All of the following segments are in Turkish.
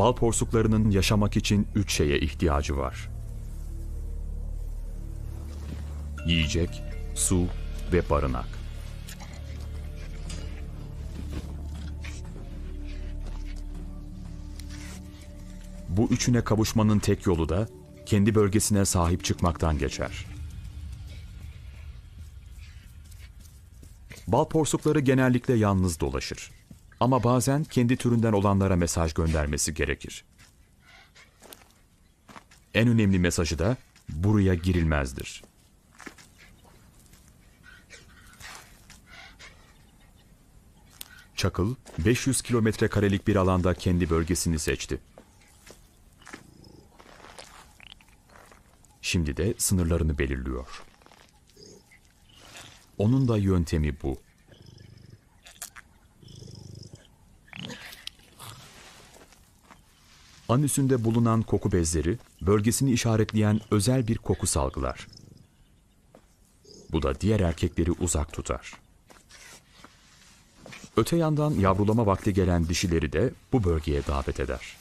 Bal porsuklarının yaşamak için üç şeye ihtiyacı var. Yiyecek, su ve barınak. Bu üçüne kavuşmanın tek yolu da kendi bölgesine sahip çıkmaktan geçer. Bal porsukları genellikle yalnız dolaşır. Ama bazen kendi türünden olanlara mesaj göndermesi gerekir. En önemli mesajı da buraya girilmezdir. Çakıl 500 kilometre karelik bir alanda kendi bölgesini seçti. Şimdi de sınırlarını belirliyor. Onun da yöntemi bu. Anüsünde bulunan koku bezleri bölgesini işaretleyen özel bir koku salgılar. Bu da diğer erkekleri uzak tutar. Öte yandan yavrulama vakti gelen dişileri de bu bölgeye davet eder.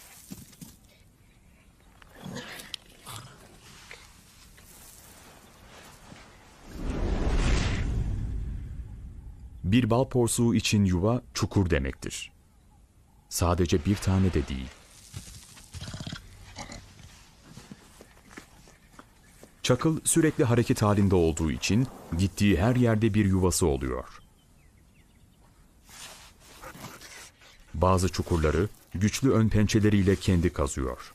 Bir bal porsuğu için yuva çukur demektir. Sadece bir tane de değil. Çakıl sürekli hareket halinde olduğu için gittiği her yerde bir yuvası oluyor. Bazı çukurları güçlü ön pençeleriyle kendi kazıyor.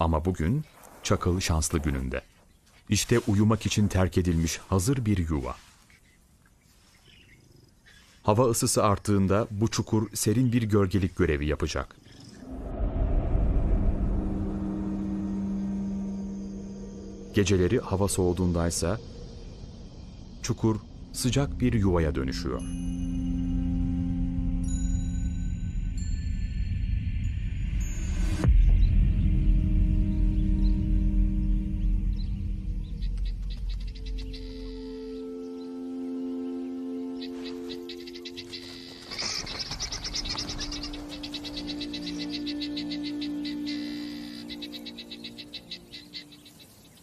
Ama bugün Çakıl şanslı gününde. İşte uyumak için terk edilmiş hazır bir yuva. Hava ısısı arttığında bu çukur serin bir gölgelik görevi yapacak. Geceleri hava soğuduğundaysa çukur sıcak bir yuvaya dönüşüyor.